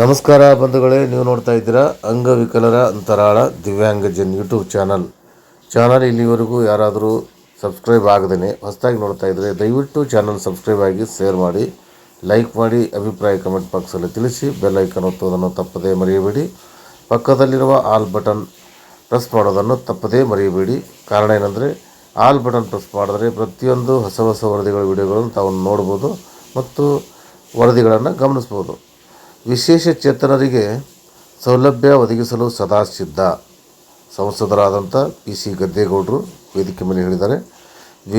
ನಮಸ್ಕಾರ ಬಂಧುಗಳೇ, ನೀವು ನೋಡ್ತಾ ಇದ್ದೀರಾ ಅಂಗವಿಕಲರ ಅಂತರಾಳ ದಿವ್ಯಾಂಗಜನ್ ಯೂಟ್ಯೂಬ್ ಚಾನಲ್. ಚಾನಲ್ ಇಲ್ಲಿವರೆಗೂ ಯಾರಾದರೂ ಸಬ್ಸ್ಕ್ರೈಬ್ ಆಗದೇ ಹೊಸದಾಗಿ ನೋಡ್ತಾ ಇದ್ದರೆ ದಯವಿಟ್ಟು ಚಾನಲ್ ಸಬ್ಸ್ಕ್ರೈಬ್ ಆಗಿ ಶೇರ್ ಮಾಡಿ, ಲೈಕ್ ಮಾಡಿ, ಅಭಿಪ್ರಾಯ ಕಮೆಂಟ್ ಬಾಕ್ಸಲ್ಲಿ ತಿಳಿಸಿ, ಬೆಲ್ ಐಕನ್ ಒತ್ತುವುದನ್ನು ತಪ್ಪದೇ ಮರೆಯಬೇಡಿ. ಪಕ್ಕದಲ್ಲಿರುವ ಆಲ್ ಬಟನ್ ಪ್ರೆಸ್ ಮಾಡೋದನ್ನು ತಪ್ಪದೇ ಮರೆಯಬೇಡಿ. ಕಾರಣ ಏನಂದರೆ, ಆಲ್ ಬಟನ್ ಪ್ರೆಸ್ ಮಾಡಿದ್ರೆ ಪ್ರತಿಯೊಂದು ಹೊಸ ಹೊಸ ವರದಿಗಳ ವಿಡಿಯೋಗಳನ್ನು ತಾವು ನೋಡ್ಬೋದು ಮತ್ತು ವರದಿಗಳನ್ನು ಗಮನಿಸ್ಬೋದು. ವಿಶೇಷ ಚೇತನರಿಗೆ ಸೌಲಭ್ಯ ಒದಗಿಸಲು ಸದಾ ಸಿದ್ಧ. ಸಂಸದರಾದಂಥ ಪಿ ಸಿ ಗದ್ದೇಗೌಡರು ವೇದಿಕೆ ಮೇಲೆ ಹೇಳಿದ್ದಾರೆ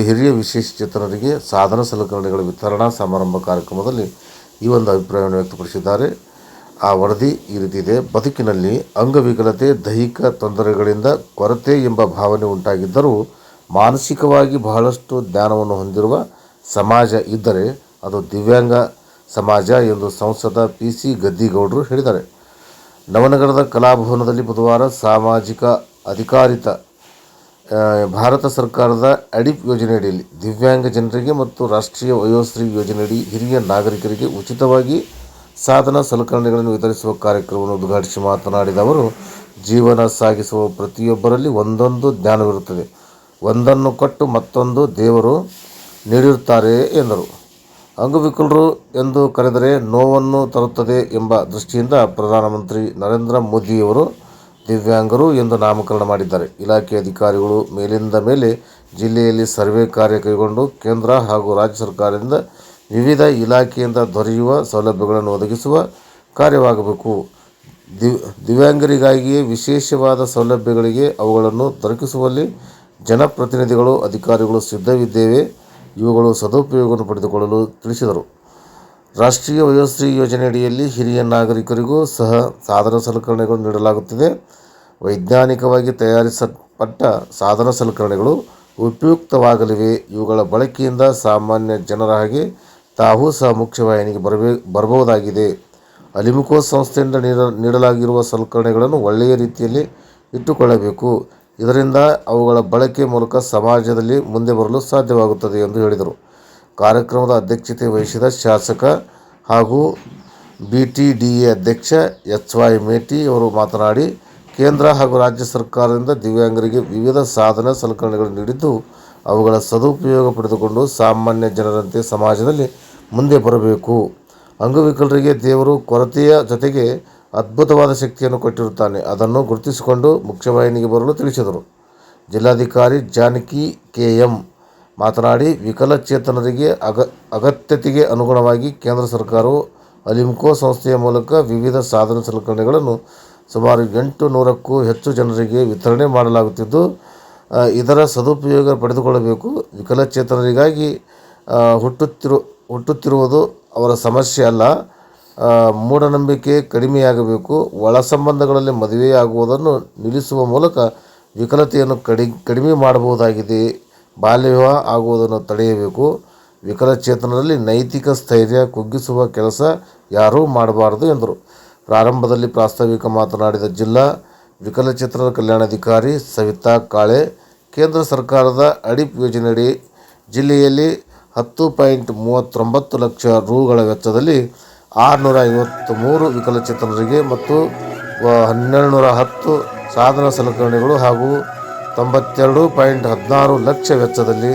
ಹಿರಿಯ ವಿಶೇಷ ಚೇತನರಿಗೆ ಸಾಧನ ಸಲಕರಣೆಗಳ ವಿತರಣಾ ಸಮಾರಂಭ ಕಾರ್ಯಕ್ರಮದಲ್ಲಿ ಈ ಒಂದು ಅಭಿಪ್ರಾಯವನ್ನು ವ್ಯಕ್ತಪಡಿಸಿದ್ದಾರೆ. ಆ ವರದಿ ಈ ರೀತಿ ಬದುಕಿನಲ್ಲಿ ಅಂಗವಿಕಲತೆ, ದೈಹಿಕ ತೊಂದರೆಗಳಿಂದ ಕೊರತೆ ಎಂಬ ಭಾವನೆ ಉಂಟಾಗಿದ್ದರೂ ಮಾನಸಿಕವಾಗಿ ಬಹಳಷ್ಟು ಜ್ಞಾನವನ್ನು ಹೊಂದಿರುವ ಸಮಾಜ ಇದ್ದರೆ ಅದು ದಿವ್ಯಾಂಗ ಸಮಾಜ ಎಂದು ಸಂಸದ ಪಿ ಸಿ ಗದ್ದಿಗೌಡರು ಹೇಳಿದ್ದಾರೆ. ನವನಗರದ ಕಲಾಭವನದಲ್ಲಿ ಬುಧವಾರ ಸಾಮಾಜಿಕ ಅಧಿಕಾರಿತ ಭಾರತ ಸರ್ಕಾರದ ಅಡಿಪ್ ಯೋಜನೆಯಡಿಯಲ್ಲಿ ದಿವ್ಯಾಂಗ ಜನರಿಗೆ ಮತ್ತು ರಾಷ್ಟ್ರೀಯ ವಯೋಶ್ರೀ ಯೋಜನೆಯಡಿ ಹಿರಿಯ ನಾಗರಿಕರಿಗೆ ಉಚಿತವಾಗಿ ಸಾಧನ ಸಲಕರಣೆಗಳನ್ನು ವಿತರಿಸುವ ಕಾರ್ಯಕ್ರಮವನ್ನು ಉದ್ಘಾಟಿಸಿ ಮಾತನಾಡಿದ ಅವರು, ಜೀವನ ಸಾಗಿಸುವ ಪ್ರತಿಯೊಬ್ಬರಲ್ಲಿ ಒಂದೊಂದು ಜ್ಞಾನವಿರುತ್ತದೆ. ಒಂದನ್ನು ಕೊಟ್ಟು ಮತ್ತೊಂದು ದೇವರು ನೀಡಿರುತ್ತಾರೆ ಎಂದರು. ಅಂಗವಿಕಲರು ಎಂದು ಕರೆದರೆ ನೋವನ್ನು ತರುತ್ತದೆ ಎಂಬ ದೃಷ್ಟಿಯಿಂದ ಪ್ರಧಾನಮಂತ್ರಿ ನರೇಂದ್ರ ಮೋದಿಯವರು ದಿವ್ಯಾಂಗರು ಎಂದು ನಾಮಕರಣ ಮಾಡಿದ್ದಾರೆ. ಇಲಾಖೆ ಅಧಿಕಾರಿಗಳು ಮೇಲಿಂದ ಮೇಲೆ ಜಿಲ್ಲೆಯಲ್ಲಿ ಸರ್ವೆ ಕಾರ್ಯ ಕೈಗೊಂಡು ಕೇಂದ್ರ ಹಾಗೂ ರಾಜ್ಯ ಸರ್ಕಾರದಿಂದ ವಿವಿಧ ಇಲಾಖೆಯಿಂದ ದೊರೆಯುವ ಸೌಲಭ್ಯಗಳನ್ನು ಒದಗಿಸುವ ಕಾರ್ಯವಾಗಬೇಕು. ದಿವ್, ದಿವ್ಯಾಂಗರಿಗಾಗಿಯೇ ವಿಶೇಷವಾದ ಸೌಲಭ್ಯಗಳಿಗೆ ಅವುಗಳನ್ನು ದೊರಕಿಸುವಲ್ಲಿ ಜನಪ್ರತಿನಿಧಿಗಳು, ಅಧಿಕಾರಿಗಳು ಸಿದ್ಧವಿದ್ದೇವೆ. ಇವುಗಳು ಸದುಪಯೋಗವನ್ನು ಪಡೆದುಕೊಳ್ಳಲು ತಿಳಿಸಿದರು. ರಾಷ್ಟ್ರೀಯ ವಯೋಶ್ರೀ ಯೋಜನೆಯಡಿಯಲ್ಲಿ ಹಿರಿಯ ನಾಗರಿಕರಿಗೂ ಸಹ ಸಾಧನ ಸಲಕರಣೆಗಳು ನೀಡಲಾಗುತ್ತಿದೆ. ವೈಜ್ಞಾನಿಕವಾಗಿ ತಯಾರಿಸಲ್ಪಟ್ಟ ಸಾಧನ ಸಲಕರಣೆಗಳು ಉಪಯುಕ್ತವಾಗಲಿವೆ. ಇವುಗಳ ಬಳಕೆಯಿಂದ ಸಾಮಾನ್ಯ ಜನರ ಹಾಗೆ ತಾವೂ ಸಹ ಮುಖ್ಯವಾಹಿನಿಗೆ ಬರಬೇ, ಬರಬಹುದಾಗಿದೆ. ಅಲಿಮುಕೋ ಸಂಸ್ಥೆಯಿಂದ ನೀಡ, ನೀಡಲಾಗಿರುವ ಸಲಕರಣೆಗಳನ್ನು ಒಳ್ಳೆಯ ರೀತಿಯಲ್ಲಿ ಇಟ್ಟುಕೊಳ್ಳಬೇಕು. ಇದರಿಂದ ಅವುಗಳ ಬಳಕೆ ಮೂಲಕ ಸಮಾಜದಲ್ಲಿ ಮುಂದೆ ಬರಲು ಸಾಧ್ಯವಾಗುತ್ತದೆ ಎಂದು ಹೇಳಿದರು. ಕಾರ್ಯಕ್ರಮದ ಅಧ್ಯಕ್ಷತೆ ವಹಿಸಿದ ಶಾಸಕ ಹಾಗೂ ಬಿ ಟಿ ಡಿ ಎ ಅಧ್ಯಕ್ಷ ಎಚ್ ವೈ ಮೇಟಿ ಅವರು ಮಾತನಾಡಿ, ಕೇಂದ್ರ ಹಾಗೂ ರಾಜ್ಯ ಸರ್ಕಾರದಿಂದ ದಿವ್ಯಾಂಗರಿಗೆ ವಿವಿಧ ಸಾಧನ ಸಲಕರಣೆಗಳು ನೀಡಿದ್ದು, ಅವುಗಳ ಸದುಪಯೋಗ ಪಡೆದುಕೊಂಡು ಸಾಮಾನ್ಯ ಜನರಂತೆ ಸಮಾಜದಲ್ಲಿ ಮುಂದೆ ಬರಬೇಕು. ಅಂಗವಿಕಲರಿಗೆ ದೇವರು ಕೊರತೆಯ ಜೊತೆಗೆ ಅದ್ಭುತವಾದ ಶಕ್ತಿಯನ್ನು ಕೊಟ್ಟಿರುತ್ತಾನೆ. ಅದನ್ನು ಗುರುತಿಸಿಕೊಂಡು ಮುಖ್ಯವಾಹಿನಿಗೆ ಬರಲು ತಿಳಿಸಿದರು. ಜಿಲ್ಲಾಧಿಕಾರಿ ಜಾನಕಿ ಕೆ ಎಂ ಮಾತನಾಡಿ, ವಿಕಲಚೇತನರಿಗೆ ಅಗ, ಅಗತ್ಯತೆಗೆ ಅನುಗುಣವಾಗಿ ಕೇಂದ್ರ ಸರ್ಕಾರವು ಅಲಿಮ್ಕೋ ಸಂಸ್ಥೆಯ ಮೂಲಕ ವಿವಿಧ ಸಾಧನ ಸಲಕರಣೆಗಳನ್ನು ಸುಮಾರು ಎಂಟು ನೂರಕ್ಕೂ ಹೆಚ್ಚು ಜನರಿಗೆ ವಿತರಣೆ ಮಾಡಲಾಗುತ್ತಿದ್ದು ಇದರ ಸದುಪಯೋಗ ಪಡೆದುಕೊಳ್ಳಬೇಕು. ವಿಕಲಚೇತನರಿಗಾಗಿ ಹುಟ್ಟುತ್ತಿರು, ಹುಟ್ಟುತ್ತಿರುವುದು ಅವರ ಸಮಸ್ಯೆ ಅಲ್ಲ. ಮೂಢನಂಬಿಕೆ ಕಡಿಮೆಯಾಗಬೇಕು, ಒಳ ಸಂಬಂಧಗಳಲ್ಲಿ ಮದುವೆಯಾಗುವುದನ್ನು ನಿಲ್ಲಿಸುವ ಮೂಲಕ ವಿಕಲತೆಯನ್ನು ಕಡಿ, ಕಡಿಮೆ ಮಾಡಬಹುದಾಗಿದೆ ಬಾಲ್ಯ ವಿವಾಹ ಆಗುವುದನ್ನು ತಡೆಯಬೇಕು. ವಿಕಲಚೇತನರಲ್ಲಿ ನೈತಿಕ ಸ್ಥೈರ್ಯ ಕುಗ್ಗಿಸುವ ಕೆಲಸ ಯಾರೂ ಮಾಡಬಾರದು ಎಂದರು. ಪ್ರಾರಂಭದಲ್ಲಿ ಪ್ರಾಸ್ತಾವಿಕ ಮಾತನಾಡಿದ ಜಿಲ್ಲಾ ವಿಕಲಚೇತನರ ಕಲ್ಯಾಣಾಧಿಕಾರಿ ಸವಿತಾ ಕಾಳೆ, ಕೇಂದ್ರ ಸರ್ಕಾರದ ಅಡಿಪ್ ಯೋಜನೆಯಡಿ ಜಿಲ್ಲೆಯಲ್ಲಿ ಹತ್ತು ಪಾಯಿಂಟ್ ಮೂವತ್ತೊಂಬತ್ತು ಲಕ್ಷ ರೂಗಳ ವೆಚ್ಚದಲ್ಲಿ ಆರುನೂರ ಐವತ್ತ್ಮೂರು ವಿಕಲಚೇತನರಿಗೆ ಮತ್ತು ಹನ್ನೆರಡು ನೂರ ಹತ್ತು ಸಾಧನ ಸಲಕರಣೆಗಳು ಹಾಗೂ ತೊಂಬತ್ತೆರಡು ಪಾಯಿಂಟ್ ಹದಿನಾರು ಲಕ್ಷ ವೆಚ್ಚದಲ್ಲಿ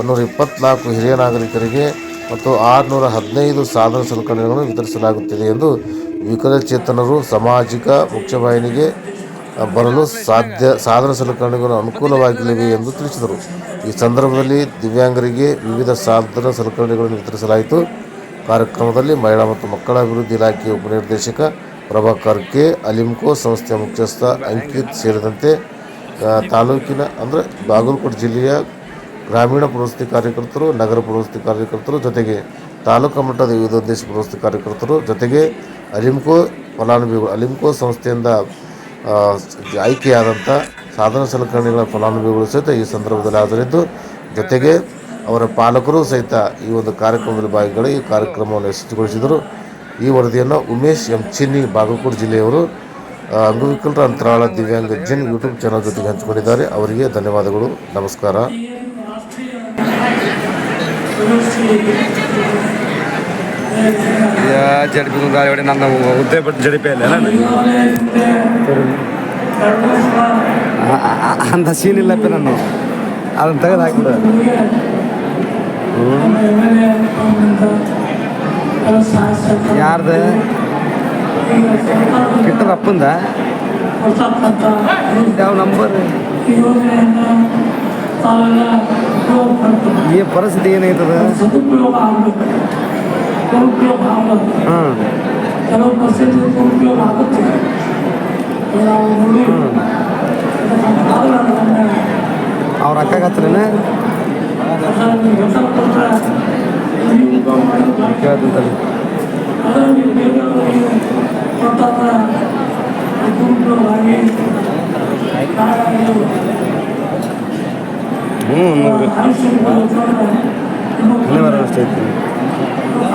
ಒಂದೂರ ಇಪ್ಪತ್ತ್ನಾಲ್ಕು ಹಿರಿಯ ನಾಗರಿಕರಿಗೆ ಮತ್ತು ಆರುನೂರ ಹದಿನೈದು ಸಾಧನ ಸಲಕರಣೆಗಳನ್ನು ವಿತರಿಸಲಾಗುತ್ತಿದೆ ಎಂದು ವಿಕಲಚೇತನರು ಸಾಮಾಜಿಕ ಮುಖ್ಯವಾಹಿನಿಗೆ ಬರಲು ಸಾಧ್ಯ, ಸಾಧನ ಸಲಕರಣೆಗಳು ಅನುಕೂಲವಾಗಲಿವೆ ಎಂದು ತಿಳಿಸಿದರು. ಈ ಸಂದರ್ಭದಲ್ಲಿ ದಿವ್ಯಾಂಗರಿಗೆ ವಿವಿಧ ಸಾಧನ ಸಲಕರಣೆಗಳನ್ನು ವಿತರಿಸಲಾಯಿತು. ಕಾರ್ಯಕ್ರಮದಲ್ಲಿ ಮಹಿಳಾ ಮತ್ತು ಮಕ್ಕಳ ಅಭಿವೃದ್ಧಿ ಇಲಾಖೆಯ ಉಪನಿರ್ದೇಶಕ ಪ್ರಭಾಕರ್ ಕೆ. ಅಲಿಮ್ಕೋ, ಸಂಸ್ಥೆಯ ಮುಖ್ಯಸ್ಥ ಅಂಕಿತ್ ಸೇರಿದಂತೆ ತಾಲೂಕಿನ ಅಂದರೆ ಬಾಗಲಕೋಟೆ ಜಿಲ್ಲೆಯ ಗ್ರಾಮೀಣ ಪ್ರವೃತ್ತಿ ಕಾರ್ಯಕರ್ತರು, ನಗರ ಪ್ರವೃತ್ತಿ ಕಾರ್ಯಕರ್ತರು ಜೊತೆಗೆ ತಾಲೂಕು ಮಟ್ಟದ ವಿವಿಧ ಉದ್ದೇಶ ಪ್ರವೃತ್ತಿ ಕಾರ್ಯಕರ್ತರು ಜೊತೆಗೆ ಅಲಿಮ್ಕೋ ಫಲಾನುಭವಿಗಳು, ಅಲಿಮ್ಕೋ ಸಂಸ್ಥೆಯಿಂದ ಆಯ್ಕೆಯಾದಂಥ ಸಾಧನ ಸಲಕರಣೆಗಳ ಫಲಾನುಭವಿಗಳು ಸಹಿತ ಈ ಸಂದರ್ಭದಲ್ಲಿ ಹಾಜರಿದ್ದು ಜೊತೆಗೆ ಅವರ ಪಾಲಕರು ಸಹಿತ ಈ ಒಂದು ಕಾರ್ಯಕ್ರಮದಲ್ಲಿ ಭಾಗಿಗಳು ಈ ಕಾರ್ಯಕ್ರಮವನ್ನು ಯಶಸ್ವಿಗೊಳಿಸಿದರು. ಈ ವರದಿಯನ್ನು ಉಮೇಶ್ ಎಂ ಚಿನ್ನಿ ಬಾಗಲಕೋಟೆ ಜಿಲ್ಲೆಯವರು ಅಂಗವಿಕಲರ ಅಂತರಾಳ ದಿವ್ಯಾಂಗ ಜನ್ ಯೂಟ್ಯೂಬ್ ಚಾನಲ್ ಜೊತೆಗೆ ಹಂಚಿಕೊಂಡಿದ್ದಾರೆ. ಅವರಿಗೆ ಧನ್ಯವಾದಗಳು. ನಮಸ್ಕಾರ. ನನ್ನ ಅಂತ ಸೀನ್ ಇಲ್ಲಪ್ಪ ನಾನು. ಅದನ್ನು ತೆಗೆದು ಹಾಕ್ಬಿಡು. ಯಾರ್ದು? ಕಿಟ್ಟರ ಅಪ್ಪಂದ? ಯಾವ ನಂಬರ್ ಈ ಪರಿಸ್ಥಿತಿ ಆಗಬೇಕು ಹಾಂ ಕೆಲವು ಪರಿಸ್ಥಿತಿ ದುರುಪಯೋಗ ಆಗುತ್ತೆ ಅವ್ರ ಅಕ್ಕಗೆ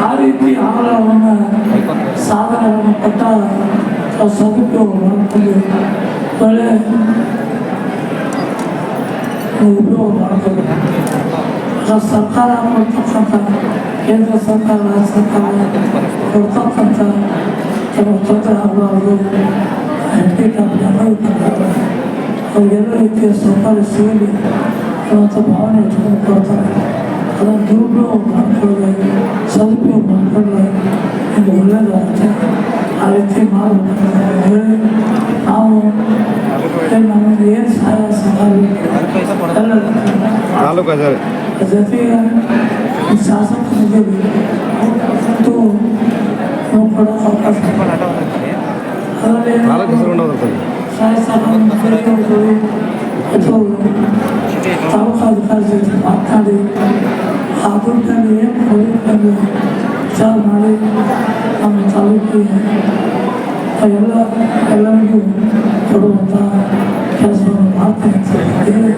ಆ ರೀತಿ ಆಹಾರವನ್ನು ಸಾಧನವನ್ನು ಕೊಟ್ಟ ಸದುಪಯೋಗ ಮಾಡ್ಕೊಂಡು ಒಳ್ಳೆ ಉಪಯೋಗ ಮಾಡ್ಕೋಬೇಕು sanqara qurtaqanta geedka sanqara sanqara qurtaqanta tabartada abaaru xidhiidha binamayda hooyalaha intee sanqara suuli loo tabcona jumqurtaqanta ಸಿಗಲಿ ಅನ್ನೋಂಥ ಭಾವನೆ ಇಟ್ಕೊಂಡು ಕೊಡ್ತಾರೆ ಅದನ್ನು ದುರುಪಯೋಗ ಮಾಡ್ಕೊಳ್ಳದೆ ಸದುಪಯೋಗ ಮಾಡ್ಕೊಂಡ್ರೆ ಇದು ಒಳ್ಳೆಯದಾಗುತ್ತೆ ಆ ರೀತಿ ಮಾಡಬೇಕು ಅಂತ ಹೇಳಿ ನಾವು ಏನ್ ನಮಗೆ ಏನು ಸಹಾಯ ಸಹಾಯ ಎಲ್ಲ ನಾಲ್ಕು ಹಜಾರ್ ಜೊತೆಗೆ ಈ ಶಾಸಕರಿಗೆ ಮತ್ತು ನಾವು ಕೊಡೋ ಅವಕಾಶ ಅದರಲ್ಲಿ ನಾಲ್ಕು ಹೆಸರು ಹೋಗ್ತಾರೆ ಶಾಸಕರನ್ನು ಕರೆದುಕೊಂಡು ಅಥವಾ ತಾಲೂಕು ಅಧಿಕಾರಿ ಜೊತೆ ಮಾತನಾಡಿ ಆ ದುಡ್ಡನ್ನು ಏನು ಕೊಡಬೇಕನ್ನು ವಿಚಾರ ಮಾಡಿ ನಮ್ಮ ತಾಲೂಕಿಗೆ ಎಲ್ಲ ಎಲ್ಲರಿಗೂ ಕೊಡುವಂಥ ಕೆಲಸವನ್ನು ಮಾಡ್ತೀನಿ ಅಂತ ಹೇಳಿ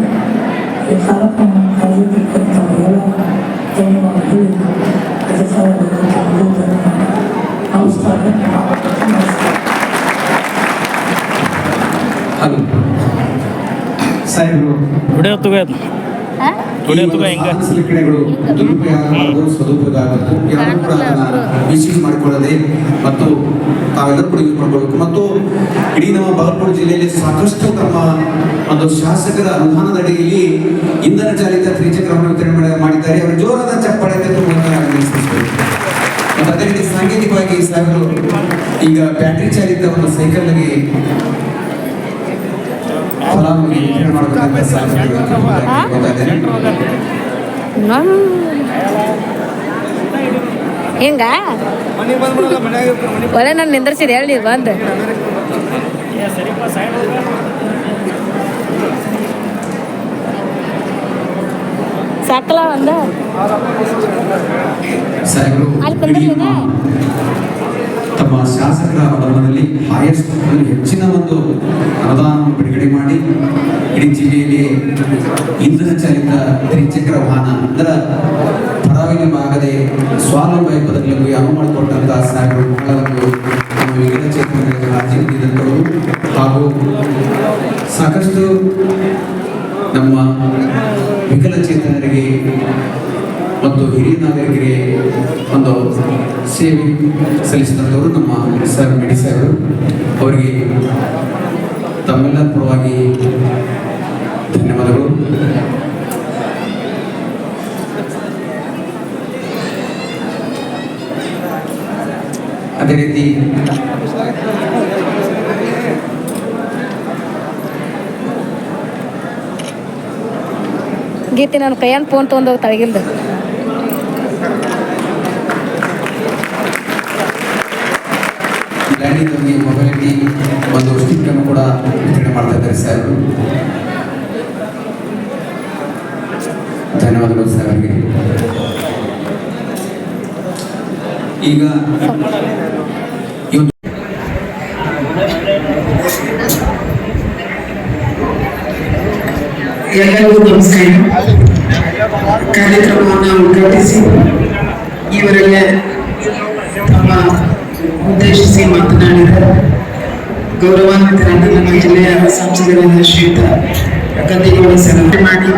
ಈ ಕಾರ್ಯಕ್ರಮ ಕರೆದಿದ್ದಕ್ಕಂಥ ಎಲ್ಲ ಧನ್ಯವಾದ ಹೇಳಿ ಅದಕ್ಕೆ ನಮಸ್ಕಾರ ನಮಸ್ಕಾರ ಹಲೋ ಸಾಹೇಬರು ವಿಡಿಯೋ ತಗೋದು ತಗೋ ಹಿಂಗ? ಸದುಪಯೋಗ ಆಗಬೇಕು ಯಾರು ಕೂಡ ಅದನ್ನ ಮಿಸ್ಯೂಸ್ ಮಾಡಿಕೊಳ್ಳದೆ ಮತ್ತು ತಾವೆಲ್ಲರೂ ಕೂಡ ಯೂಸ್ ಮಾಡ್ಕೊಳ್ಬೇಕು. ಮತ್ತು ಇಡೀ ನಮ್ಮ ಬಾಗಲಕೋಟೆ ಜಿಲ್ಲೆಯಲ್ಲಿ ಸಾಕಷ್ಟು ತಮ್ಮ ಒಂದು ಶಾಸಕರ ಅನುದಾನದ ಅಡಿಯಲ್ಲಿ ಇಂಧನ ಚಾಲಿತ ತ್ರಿಚಕ್ರವನ್ನು ವಿತರಣೆ ಮಾಡಿ- ಮಾಡಿದ್ದಾರೆ. ಅವರು ಜೋರಾದ ಚಪ್ಪಾಳೆ. ಮತ್ತು ಅದೇ ರೀತಿ ಸಾಂಕೇತಿಕವಾಗಿ ಸಾಹೇಬರು ಈಗ ಬ್ಯಾಟರಿ ಚಾಲಿತ ಒಂದು ಸೈಕಲ್ಗೆ ಫಲಾನುಭವಿ ವಿತರಣೆ ಮಾಡಬೇಕಂತ ಸಾಹೇಬರು ಕೇಳ್ಕೊತಾ ಇದ್ದೇನೆ. ನಮ್ ಹಿಂಗ ಒಳ್ಳೆ ನಾನು ನಿಂದ್ರಿಸಿದೆ ಹೇಳಿ ಬಂದು ಸಾಕಲ ಒಂದ ಸಾಹೇಬರು ಅಲ್ಲಿ ಇಡೀ ಬಂದಿಲ್ಲ ತಮ್ಮ ಶಾಸಕರ ಭವನದಲ್ಲಿ ಹೈಯೆಸ್ಟ್ ಹೆಚ್ಚಿನ ಒಂದು ಅನುದಾನವನ್ನು ಬಿಡುಗಡೆ ಮಾಡಿ, ಇಡೀ ಜಿಲ್ಲೆಯಲ್ಲಿ ಇಂಧನ ಚಾಲಿತ ತ್ರಿಚಕ್ರ ವಾಹನ, ಅದರ ಪರಾವಲಂಬಾಗದೆ ಸ್ವಾವಲಂಬಿ ಪದಗಳಲ್ಲಿ ಅನುವು ಮಾಡಿಕೊಟ್ಟಂತಹ ಒಂದು ನಮ್ಮ ವಿಕಲಚೇತನರಿಗೆ ರಾಜ್ಯ ಹಾಗೂ ಸಾಕಷ್ಟು ನಮ್ಮ ವಿಕಲಚೇತನರಿಗೆ ಮತ್ತು ಹಿರಿಯ ನಾಗರಿಕರಿಗೆ ಒಂದು ಸೇವೆ ಸಲ್ಲಿಸಿದಂಥವರು ನಮ್ಮ ಸರ್ ಮೆಡಿ ಸಾಹೇಬರು ಅವರಿಗೆ ತಮ್ಮೆಲ್ಲರ ಪರವಾಗಿ ಧನ್ಯವಾದಗಳು. ಅದೇ ರೀತಿ ಗೀತೆ ನಾನು ಕೈಯನ್ ಫೋನ್ ತೊಗೊಂಡೋಗಿ ತಳಗಿಲ್ದು ಅವರಿಗೆ ಮೊಬೈಲಿಟಿ ಒಂದು ಸ್ಟಿಕ್ ಅನ್ನು ಕೂಡ ವಿತರಣೆ ಮಾಡ್ತಾ ಇದ್ದಾರೆ ಸರ್. ಧನ್ಯವಾದಗಳು ಸರ್ ಅವರಿಗೆ. ಈಗ ಎಲ್ಲರಿಗೂ ನಮಸ್ಕಾರ. ಕಾರ್ಯಕ್ರಮವನ್ನು ಉದ್ಘಾಟಿಸಿ ಈವರೆಗೆ ತಮ್ಮ ಉದ್ದೇಶಿಸಿ ಮಾತನಾಡಿದ ಗೌರವಾನ್ವಿತರಾದ ನಮ್ಮ ಜಿಲ್ಲೆಯ ಸಂಸದರಾದ ಶ್ರೀಯುತ ಗದ್ದಿಗೌಡ ಸರ್ ಮಾಡಿ